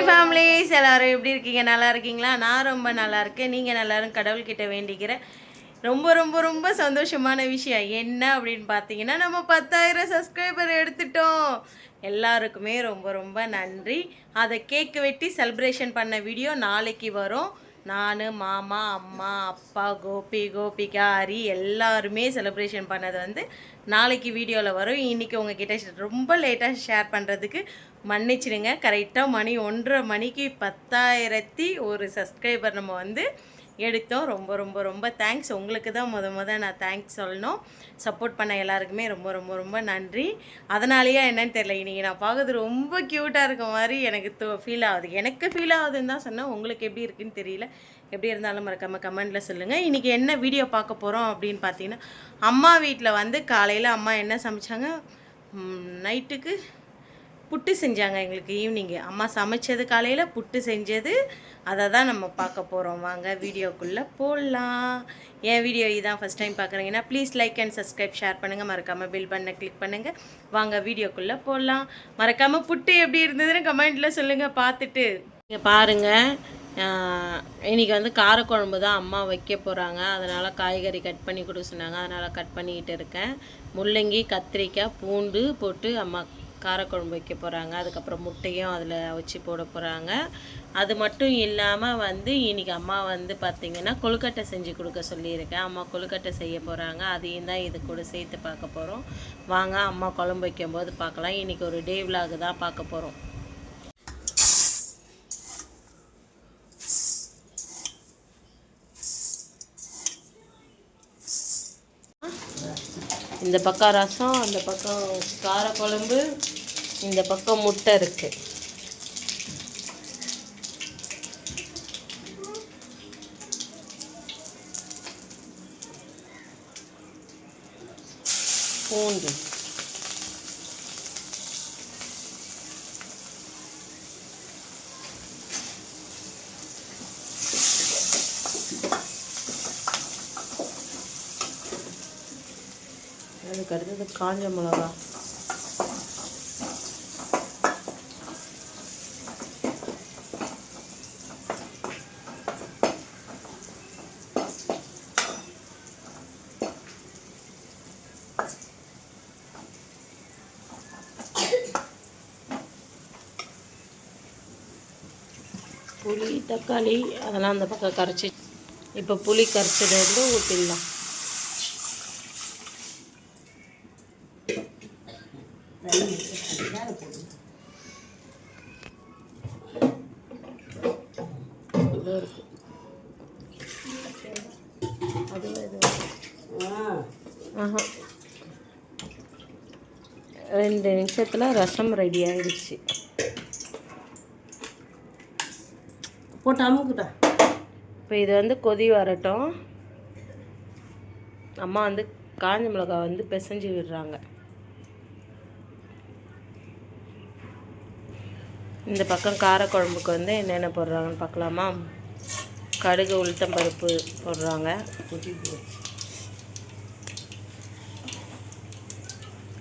Hi families எல்லாரும் எப்படி இருக்கீங்க? நல்லா இருக்கீங்களா? நான் ரொம்ப நல்லா இருக்கேன். நீங்கள் எல்லாரும் கடவுள்கிட்ட வேண்டிக்கிறேன். ரொம்ப ரொம்ப ரொம்ப சந்தோஷமான விஷயம். என்ன அப்படின்னு பார்த்தீங்கன்னா நம்ம பத்தாயிரம் சப்ஸ்கிரைபர் எடுத்துட்டோம். எல்லாருக்குமே ரொம்ப ரொம்ப நன்றி. அதை கேக் வெட்டி செலிப்ரேஷன் பண்ண வீடியோ நாளைக்கு வரும். நான் மாமா அம்மா அப்பா கோபி கோபிகா ஹரி எல்லாருமே செலிப்ரேஷன் பண்ணது வந்து நாளைக்கு வீடியோவில் வரும். இன்றைக்கி உங்ககிட்ட ரொம்ப லேட்டாக ஷேர் பண்ணுறதுக்கு மன்னிச்சிடுங்க. கரெக்டாக மணி ஒன்றரை மணிக்கு பத்தாயிரத்தி ஒரு சப்ஸ்கிரைபர் நம்ம வந்து எடுத்தோம். ரொம்ப ரொம்ப ரொம்ப தேங்க்ஸ் உங்களுக்கு தான் முத முத நான் தேங்க்ஸ் சொல்லணும். சப்போர்ட் பண்ண எல்லாருக்குமே ரொம்ப ரொம்ப ரொம்ப நன்றி. அதனாலேயே என்னன்னு தெரியல இன்றைக்கி நான் பார்க்கறது ரொம்ப க்யூட்டாக இருக்க மாதிரி எனக்கு தோ ஃபீல் ஆகுது. எனக்கு ஃபீல் ஆகுதுன்னு தான் சொன்னேன். உங்களுக்கு எப்படி இருக்குன்னு தெரியல. எப்படி இருந்தாலும் மறக்காமல் கமெண்ட்டில் சொல்லுங்கள் இன்றைக்கி என்ன வீடியோ பார்க்க போகிறோம் அப்படின்னு பார்த்தீங்கன்னா அம்மா வீட்டில் வந்து காலையில் அம்மா என்ன சமைச்சாங்க? நைட்டுக்கு புட்டு செஞ்சாங்க எங்களுக்கு ஈவினிங்கு அம்மா சமைச்சது காலையில் புட்டு செஞ்சது. அதை தான் நம்ம பார்க்க போகிறோம் வாங்க வீடியோக்குள்ளே போடலாம் என் வீடியோ இதான் ஃபஸ்ட் டைம் பார்க்குறீங்கன்னா please like and subscribe share பண்ணுங்கள் மறக்காமல் பில் பண்ண கிளிக் பண்ணுங்கள் வாங்க வீடியோக்குள்ளே போடலாம் மறக்காமல் புட்டு எப்படி இருந்ததுன்னு கமெண்ட்டில் சொல்லுங்கள் பார்த்துட்டு. இங்கே பாருங்கள் இன்றைக்கி வந்து காரக்குழம்பு தான் அம்மா வைக்க போகிறாங்க அதனால் காய்கறி கட் பண்ணி கொடுக்க சொன்னாங்க. அதனால் கட் பண்ணிக்கிட்டு இருக்கேன். முள்ளங்கி கத்திரிக்காய் பூண்டு போட்டு அம்மா காரக்குழம்பு வைக்க போகிறாங்க அதுக்கப்புறம் முட்டையும் அதில் வச்சு போட போகிறாங்க அது மட்டும் இல்லாமல் வந்து இன்றைக்கி அம்மா வந்து பார்த்திங்கன்னா கொழுக்கட்டை செஞ்சு கொடுக்க சொல்லியிருக்கேன். அம்மா கொழுக்கட்டை செய்ய போகிறாங்க அதையும் தான் இது கூட சேர்த்து பார்க்க போகிறோம் வாங்க அம்மா குழம்பு வைக்கும்போது பார்க்கலாம். இன்றைக்கி ஒரு டே விலாகு தான் பார்க்க போகிறோம் இந்த பக்கம் ரசம் அந்த பக்கம் காரக்குழம்பு இந்த பக்கம் முட்டை இருக்குது பூண்டு. அதுக்கு அடுத்தது காஞ்ச மிளகா. புளி தக்காளி அதெல்லாம் அந்த பக்கம் கரைச்சி இப்போ புளி கரைச்சதை வந்து ஊற்றிடலாம் ஆஹா ரெண்டு நிமிஷத்தில் ரசம் ரெடி ஆயிடுச்சு. போட்டு அமுக்குட்டா இப்போ இது வந்து கொதி வரட்டும். அம்மா வந்து காஞ்ச மிளகாய் வந்து பிசைஞ்சு விடுறாங்க. இந்த பக்கம் காரக்குழம்புக்கு வந்து என்னென்ன போடுறாங்கன்னு பார்க்கலாமா? கடுகு உளுத்தம் பருப்பு போடுறாங்க.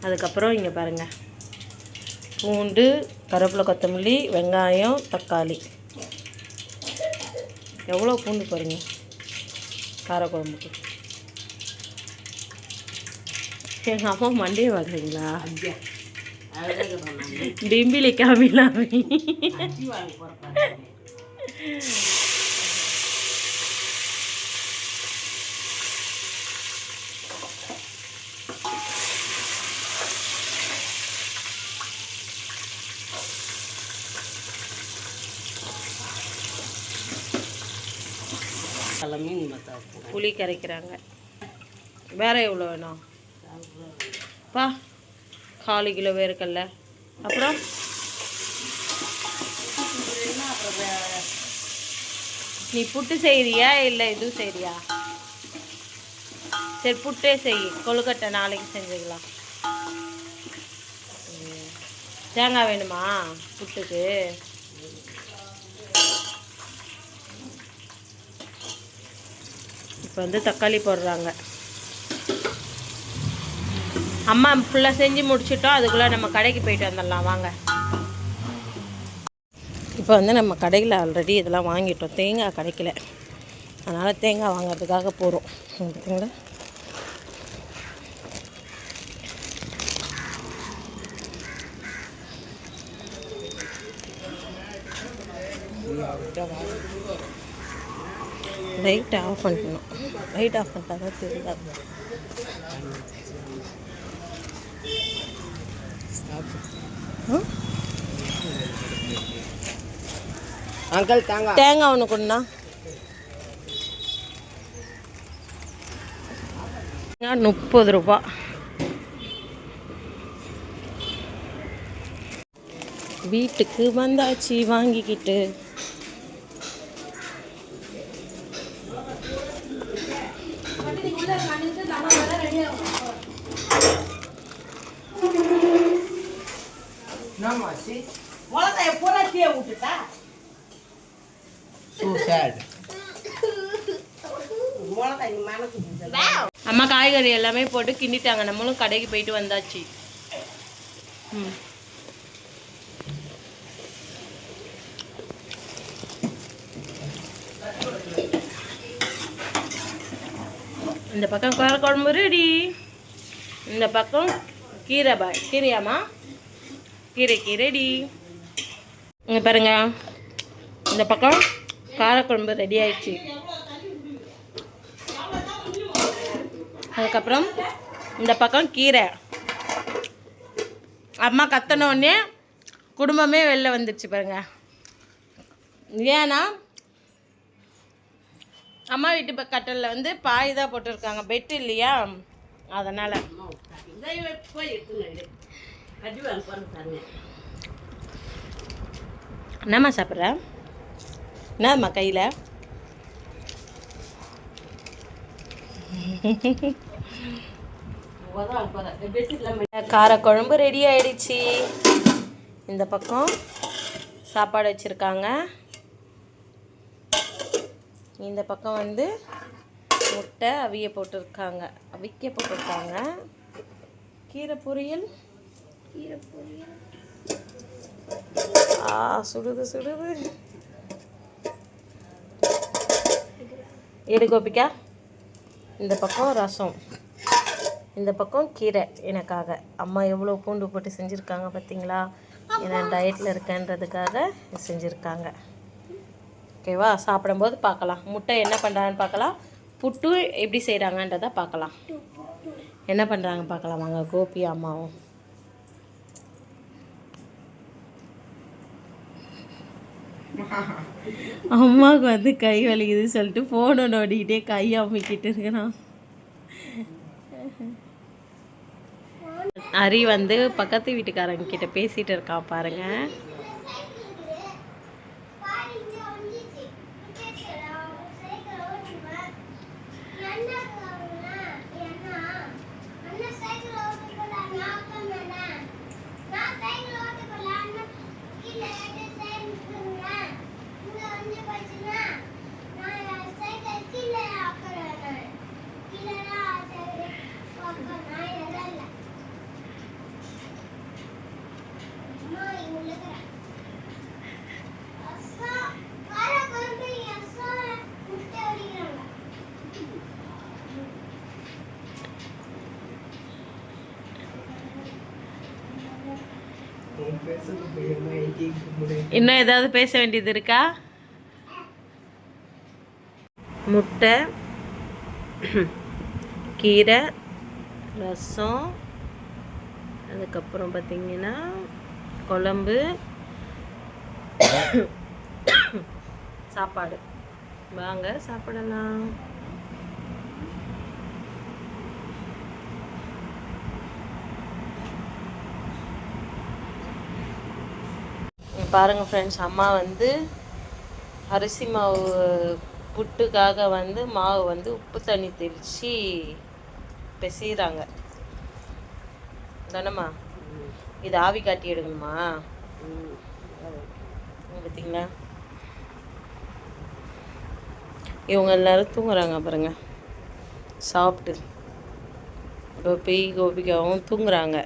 அதுக்கப்புறம் இங்கே பாருங்கள் பூண்டு கருவேப்பிலை கொத்தமல்லி வெங்காயம் தக்காளி. எவ்வளோ பூண்டு பாருங்க காரக்குழம்புக்கு. எங்கள் அம்மா மண்டியை பார்க்குறீங்களா? ஐயா டிம்பிலி காமிலாமி அடி மீன் புளி கரைக்கிறாங்க. வேற எவ்வளோ வேணும்? பா. காலு கிலோ வேர்க்கல்ல அப்புறம் நீ புட்டு செய்கிறியா இல்லை இதுவும் செய்கிறியா சரி புட்டே செய். கொழுக்கட்டை நாளைக்கு செஞ்சுக்கலாம். தேங்காய் வேணுமா புட்டுக்கு? இப்போ வந்து தக்காளி போடுறாங்க. அம்மா ஃபுல்லாக செஞ்சு முடிச்சிட்டோம். அதுக்குள்ளே நம்ம கடைக்கு போயிட்டு வந்துடலாம். வாங்க. இப்போ வந்து நம்ம கடையில் ஆல்ரெடி இதெல்லாம் வாங்கிட்டோம். தேங்காய் கிடைக்கல. அதனால் தேங்காய் வாங்குறதுக்காக போகிறோம் பார்த்தீங்களா லைட்டை ஆஃப் பண்ணணும் லைட் ஆஃப் பண்ணிட்டா தான் தெரியாது. அங்கிள் தேங்காய். தேங்காய் ஒன்று கொண்டா முப்பது ரூபா. வீட்டுக்கு வந்தாச்சு வாங்கிக்கிட்டு. மிளகாய பூரா தீய விட்டுட்டா? சூசைட் மிளகாய் மனசு அம்மா காய்கறி எல்லாமே போட்டு கிண்டிட்டாங்க. நம்மளும் கடைக்கு போயிட்டு வந்தாச்சு. ம். இந்த பக்கம் கார குழம்பு ரெடி இந்த பக்கம் கீரை பாய் கீரையாம்மா? கீரைக்கு ரெடி இங்கே பாருங்க. இந்த பக்கம் காரக்குழம்பு ரெடி ஆயிடுச்சு. அதுக்கப்புறம் இந்த பக்கம் கீரை. அம்மா கத்தனோடனே குடும்பமே வெளில வந்துடுச்சு பாருங்க. ஏன்னா அம்மா வீட்டு கட்டலில் வந்து பாய் தான் போட்டிருக்காங்க. பெட் இல்லையா? அதனால். என்னம்மா சாப்பிட்ற? என்னம்மா கையில்? காரக்குழம்பு ரெடி ஆயிடுச்சு. இந்த பக்கம் சாப்பாடு வச்சுருக்காங்க. இந்த பக்கம் வந்து முட்டை அவிய போட்டிருக்காங்க. அவிக்க போட்டிருக்காங்க. கீரை பொரியல். ஆ சுடுது சுடுது. எடு கோபிக்கா இந்த பக்கம் ரசம். இந்த பக்கம் கீரை எனக்காக. அம்மா எவ்வளோ பூண்டு போட்டு செஞ்சுருக்காங்க பார்த்தீங்களா ஏன்னா டயட்டில் இருக்கேன்றதுக்காக செஞ்சுருக்காங்க. ஓகேவா சாப்பிடும்போது பார்க்கலாம். முட்டை என்ன பண்ணுறாங்கன்னு பார்க்கலாம். புட்டு எப்படி செய்கிறாங்கன்றதை பார்க்கலாம். என்ன பண்ணுறாங்க பார்க்கலாம். வாங்க கோபி அம்மாவும். அம்மாவுக்கு வந்து கை வலிக்குதுன்னு சொல்லிட்டு ஃபோனை நோண்டிக்கிட்டே கையை அமுக்கிட்டு இருக்கிறான். ஹரி வந்து பக்கத்து வீட்டுக்காரங்க கிட்ட பேசிட்டு இருக்கான் பாருங்க. இன்னும் ஏதாவது பேச வேண்டியது இருக்கா? முட்டை கீரை ரசம் அதுக்கப்புறம் பார்த்தீங்கன்னா குழம்பு சாப்பாடு. வாங்க சாப்பிடலாம். பாருங்கள் ஃப்ரெண்ட்ஸ் அம்மா வந்து அரிசி மாவு புட்டுக்காக வந்து மாவு வந்து உப்பு தண்ணி தெளித்து பிசைகிறாங்க தானம்மா இது ஆவி காட்டி எடுக்கணுமா பார்த்தீங்களா இவங்க எல்லோரும் தூங்குறாங்க பாருங்க. சாப்பிட்டு. கோபி கோபிகாவும் தூங்குறாங்க.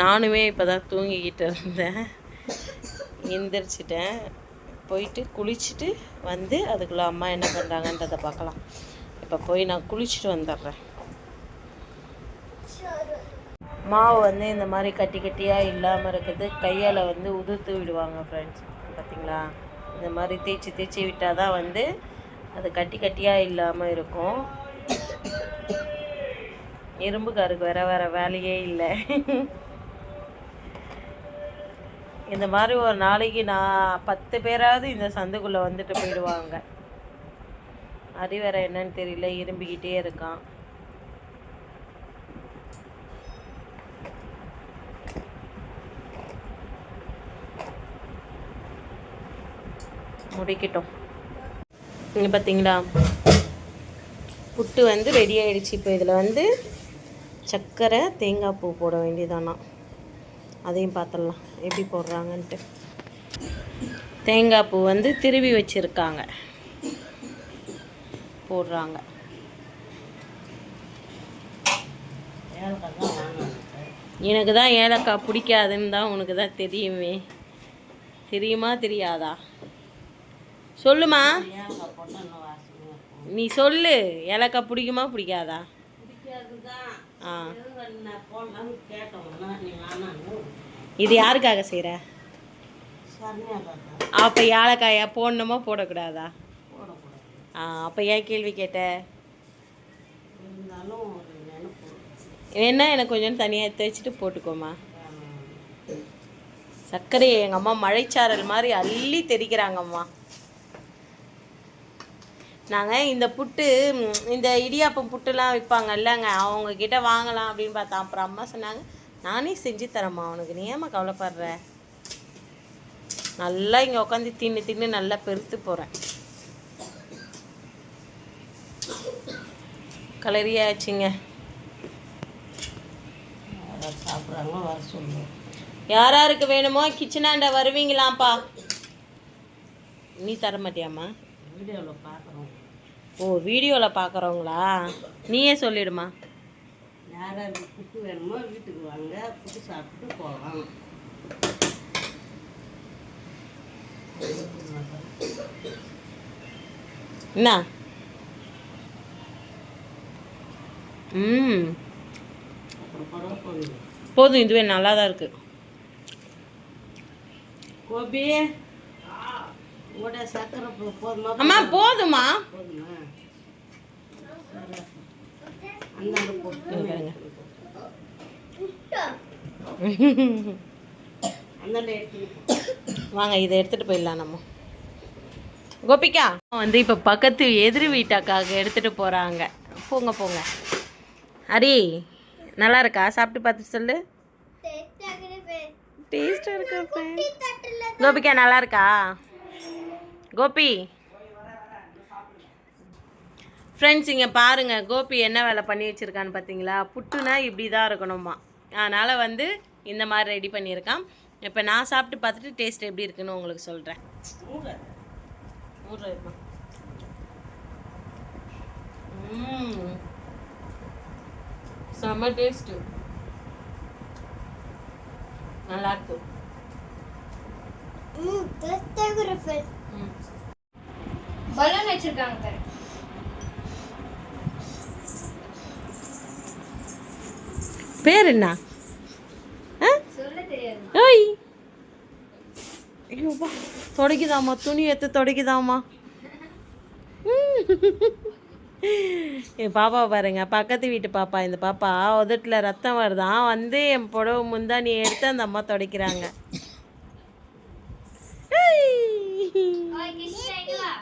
நானுமே இப்போ தான் தூங்கிக்கிட்டு இருந்தேன். எந்திரிச்சிட்டேன். போயிட்டு குளிச்சுட்டு வந்து அதுக்குள்ளே அம்மா என்ன பண்ணுறாங்கன்றதை பார்க்கலாம் இப்போ போய் நான் குளிச்சுட்டு வந்துடுறேன். மாவு வந்து இந்த மாதிரி கட்டி கட்டியாக இல்லாமல் இருக்குது. கையால் வந்து உதிர்த்து விடுவாங்க ஃப்ரெண்ட்ஸ் பார்த்தீங்களா இந்த மாதிரி தேய்ச்சி தேய்ச்சி விட்டால் தான் வந்து அது கட்டி கட்டியாக இல்லாமல் இருக்கும். இரும்புக்காருக்கு வேற வேற வேலையே இல்லை. இந்த மாதிரி ஒரு நாளைக்கு நான் பத்து பேராவது இந்த சந்துக்குள்ளே வந்துட்டு போயிடுவாங்க. அது வேற என்னன்னு தெரியல இரும்பிக்கிட்டே இருக்கான். முடிக்கட்டும். இங்கே பார்த்தீங்களா புட்டு வந்து ரெடி ஆயிடுச்சு. இப்போ இதில் வந்து சர்க்கரை தேங்காய் பூ போட வேண்டியதானா அதையும் பார்த்துடலாம் எப்படி போடுறாங்கன்ட்டு. தேங்காய் பூ வந்து திருவி வச்சுருக்காங்க. போடுறாங்க. எனக்கு தான் ஏலக்காய் பிடிக்காதுன்னு தான் உனக்கு தான் தெரியுமே. தெரியுமா தெரியாதா? சொல்லுமா. நீ சொல்லு. ஏலக்காய் பிடிக்குமா பிடிக்காதா? பிடிக்காது தான் ஆ. இது யாருக்காக செய்கிற அப்போ ஏலக்காயா போடணுமா போடக்கூடாதா? ஆ அப்போ ஏன் கேள்வி கேட்ட? இருந்தாலும் வேணா எனக்கு கொஞ்சம் தனியாக எடுத்து வச்சுட்டு போட்டுக்கோமா. சர்க்கரையை எங்கள் அம்மா மழைச்சாரல் மாதிரி அள்ளி தெரிக்கிறாங்கம்மா. நாங்கள் இந்த புட்டு இந்த இடியாப்பம் புட்டுலாம் விற்பாங்க இல்லைங்க அவங்க கிட்ட வாங்கலாம் அப்படின்னு பார்த்தா அப்புறம் அம்மா சொன்னாங்க நானே செஞ்சு தரேம்மா அவனுக்கு நீ ஏம்மா கவலைப்படுற? நல்லா இங்கே உட்காந்து தின்னு தின்னு நல்லா பெருத்து போகிறேன் கலரியாச்சுங்க சாப்பிட்றாங்களோ வர சொல்லுவோம் யார் யாருக்கு வேணுமோ கிச்சனாண்ட வருவீங்களாப்பா நீ தர மாட்டியாம்மா வீடியோவில் பார்க்குறோம் ஓ வீடியோவில் பார்க்குறவங்களா நீயே சொல்லிடுமா. யாராவது புட்டு வேணுமோ வீட்டுக்கு வாங்க புட்டு சாப்பிட்டு போகலாம் என்ன? ம். போதும் இதுவே நல்லா தான் இருக்குது கோபி உட சக்கரை போ- போதுமா அம்மா போதுமா? வாங்க இதை எடுத்துகிட்டு போயிடலாம் நம்ம. கோபிகா வந்து இப்போ பக்கத்து எதிர் வீட்டாக்காக எடுத்துகிட்டு போகிறாங்க போங்க போங்க. ஹரி நல்லா இருக்கா? சாப்பிட்டு பார்த்து சொல்லு. டேஸ்டாக இருக்கா? கோபிகா நல்லா இருக்கா? கோபி. ஃப்ரெண்ட்ஸ் இங்கே பாருங்க கோபி என்ன வேலை பண்ணி வச்சுருக்கான்னு பார்த்தீங்களா புட்டுனா இப்படி தான் இருக்கணுமா அதனால் வந்து இந்த மாதிரி ரெடி பண்ணியிருக்கான். இப்போ நான் சாப்பிட்டு பார்த்துட்டு டேஸ்ட் எப்படி இருக்குன்னு உங்களுக்கு சொல்கிறேன் செம்ம டேஸ்ட்டு நல்லா இருக்கு. ம். பலூன் வச்சிருக்காங்க பாரு. பேர் என்ன? ஓய் ஐயோப்பா தொடக்குதாம்மா துணி எடுத்து தொடக்குதாம்மா. என் பாப்பா பாருங்க பக்கத்து வீட்டு பாப்பா இந்த பாப்பா உதட்டில் ரத்தம் வருதான் வந்து என் புடவை முந்தானி எடுத்து அந்த அம்மா துடைக்கிறாங்க ஓய் கிஷிதா இங்க வா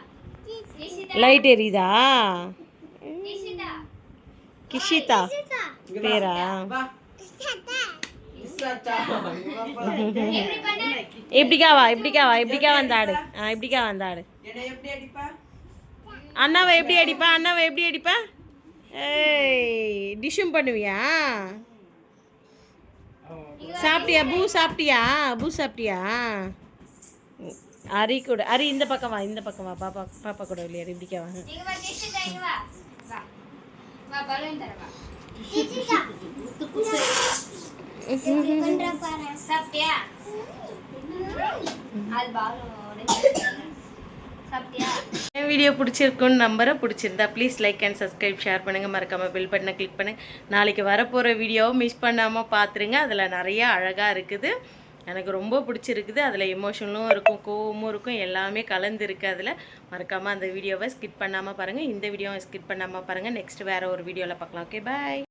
கிஷிதா லைட் எரியுதா? கிஷிதா. கிஷிதா பேரா? எப்படிக்கா வா எப்படிக்கா வா எப்படிக்கா வந்தாடு ஆ எப்படிக்கா வந்தாடு அண்ணாவை எப்படி அடிப்பா? அண்ணாவை எப்படி அடிப்பா? ஏய் டிஷ்ஷும் பண்ணுவியா? சாப்பிட்டியா? பூ சாப்பிட்டியா? பூ சாப்பிட்டியா? அரி கூட. அரி இந்த பக்கம் வா இந்த பக்கம் வா. பாப்பா பாப்பா கூட விளையாடு இப்படிக்கா வா. இங்க வா கிஷிதா இங்க வா. வா. வா பலூன் தர வா. சாப்பிட்டியா? அது பாலு வீடியோ பிடிச்சிருக்குன்னு நம்புறேன் பிடிச்சிருந்தா please like and subscribe share பண்ணுங்கள் மறக்காமல் பெல் பட்டனை கிளிக் பண்ணுங்க. நாளைக்கு வரப்போகிற வீடியோவை மிஸ் பண்ணாமல் பார்த்துருங்க அதில் நிறைய அழகாக இருக்குது. எனக்கு ரொம்ப பிடிச்சிருக்குது. அதில் எமோஷனும் இருக்கும் கோவமும் இருக்கும். எல்லாமே கலந்துருக்கு அதில். மறக்காமல் அந்த வீடியோவை ஸ்கிப் பண்ணாமல் பாருங்கள் இந்த வீடியோவை ஸ்கிப் பண்ணாமல் பாருங்கள் நெக்ஸ்ட் வேறு ஒரு வீடியோவில் பார்க்கலாம் ஓகே பாய்